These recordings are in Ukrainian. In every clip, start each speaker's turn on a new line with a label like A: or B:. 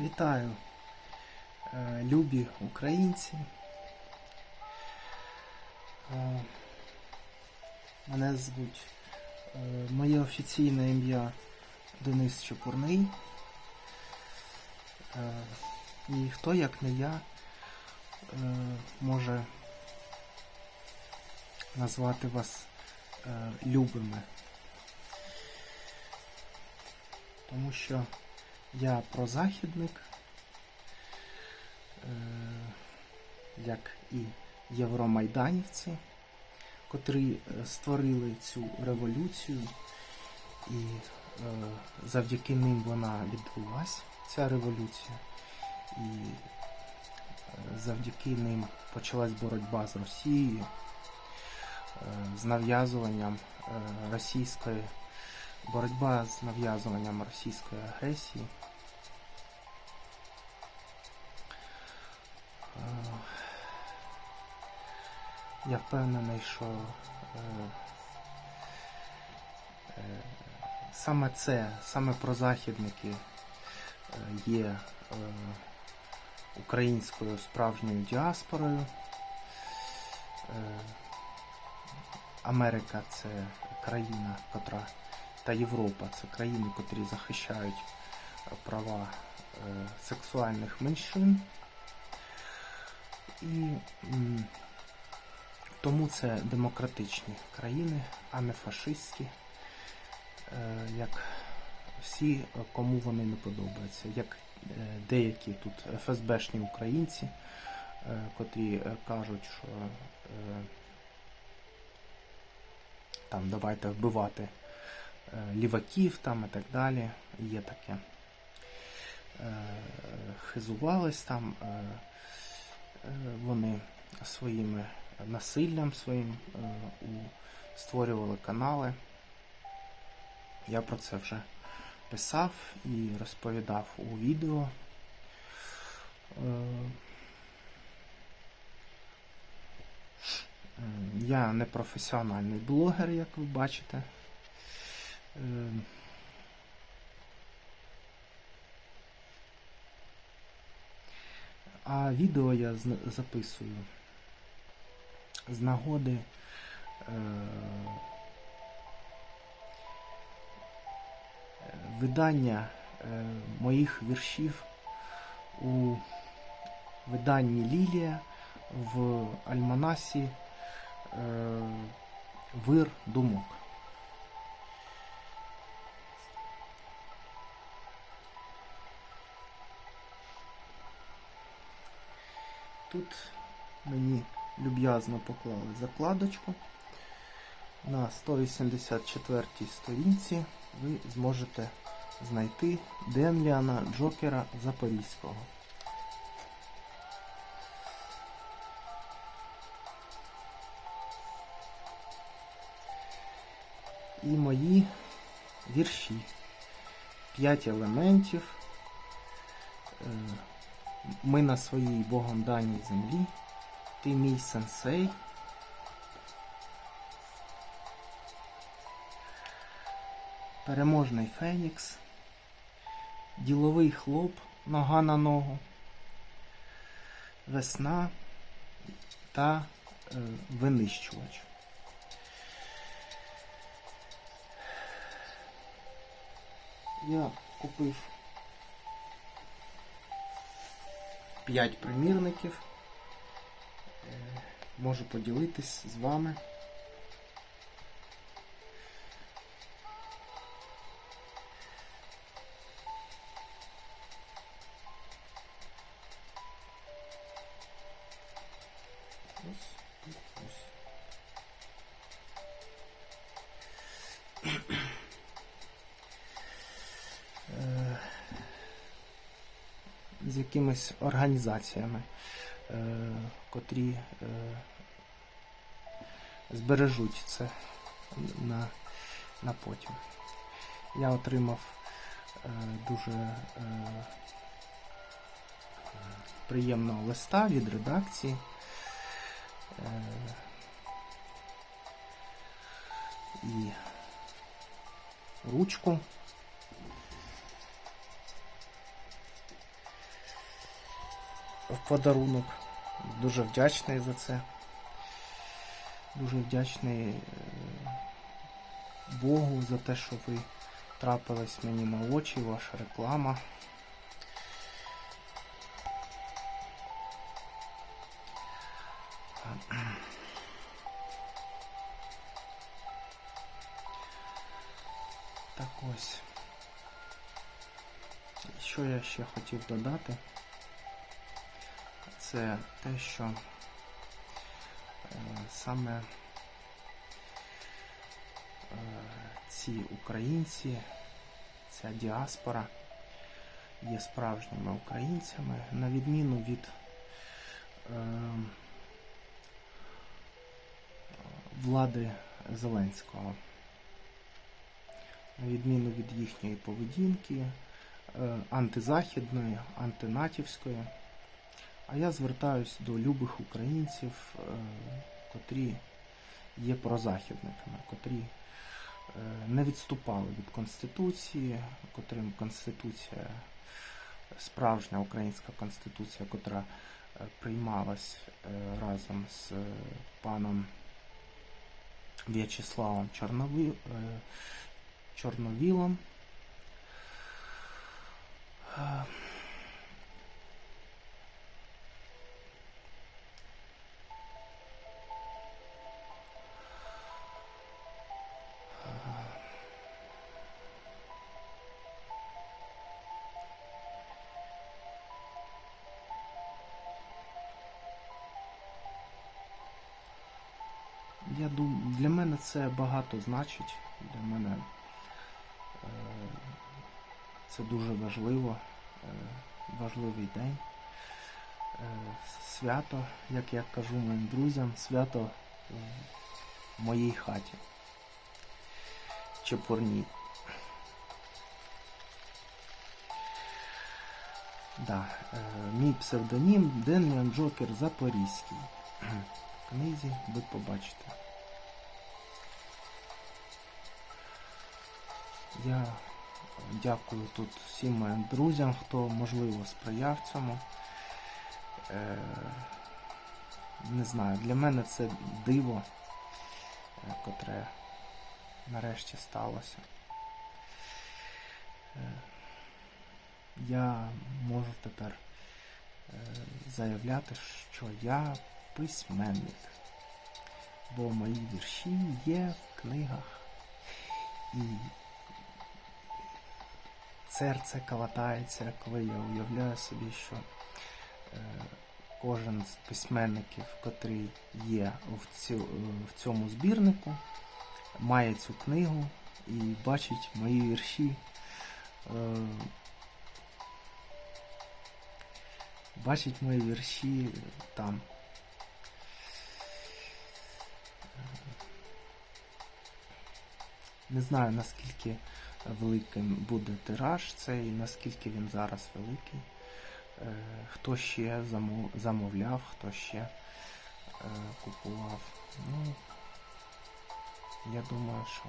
A: Вітаю, е, любі українці. Е, Мене звуть е, моє офіційне ім'я Денис Чепурний. І хто як не я може назвати вас любими. Тому що я прозахідник, е, як і євромайданівці, котрі е, створили цю революцію, і е, завдяки ним вона відбулася, ця революція, і завдяки ним почалась боротьба з Росією, з нав'язуванням російської боротьба з нав'язуванням російської агресії. Я впевнений, що е, е, саме це, саме прозахідники е, є українською справжньою діаспорою. Америка це країна, котра та Європа це країни, котрі захищають права сексуальних меншин. І тому це демократичні країни, а не фашистські, е, як всі, кому вони не подобаються, як е, деякі тут ФСБшні українці, е, котрі кажуть, що там давайте вбивати ліваків там і так далі. Є таке. Хизувались там вони своїми насиллям своїм е, створювали канали. Я про це вже писав і розповідав у відео. Е, Я не професіональний блогер, як ви бачите. Е, А відео я записую з нагоди е, видання е, моїх віршів у виданні Лілія в Альманасі е, Вир думок. Тут мені люб'язно поклали закладочку. На 184 сторінці ви зможете знайти Денліана Джокера Запорізького. І мої вірші. П'ять елементів. Е, Ми на своїй Богом даній землі. Ти мій сенсей. Переможний Фенікс. Діловий хлоп, нога на ногу. Весна та е, винищувач. Я купив 5 примірників. Можу поділитись з вами. Е, З якимись організаціями, котрі е, збережуть це на, на потім. Я отримав е, дуже е, приємного листа від редакції. Е, і ручку. В подарунок. Дуже вдячний за це. Дуже вдячний е, Богу за те, що ви трапились мені на очі, ваша реклама. Так ось. Що я ще хотів додати? Це те, що е, саме е, ці українці, ця діаспора є справжніми українцями, на відміну від е, влади Зеленського. На відміну від їхньої поведінки, антизахідної, антинатівської. А я звертаюсь до любих українців, е, котрі є прозахідниками, котрі е, не відступали від Конституції, котрим Конституція, справжня українська Конституція, котра е, приймалась разом з паном В'ячеславом Чорнові, Чорновілом. Я думаю, для мене це багато значить. Для мене е, це дуже важливо, е, важливий день. Е, свято, як я кажу моїм друзям, свято в моїй хаті. Чепурній. Да, мій псевдонім Дем'ян Джокер Запорізький. В книзі ви побачите. Я дякую тут всім моїм друзям, хто можливо сприяв цьому. Е, не знаю, для мене це диво, е, котре нарешті сталося. Е, я можу тепер заявляти, що я письменник, бо мої вірші є в книгах і серце калатається, коли я уявляю собі, що е, кожен з письменників, котрий є е, в цьому збірнику, має цю книгу і бачить мої вірші. Е, бачить мої вірші там. Не знаю наскільки великим буде тираж цей, наскільки він зараз великий. Е, Хто ще замовляв, хто ще е, купував. Ну, я думаю, що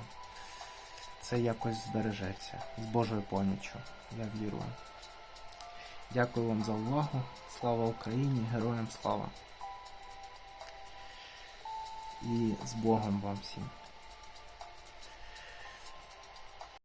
A: це якось збережеться з Божою поміччю. Я вірую. Дякую вам за увагу. Слава Україні! Героям слава! І з Богом вам всім!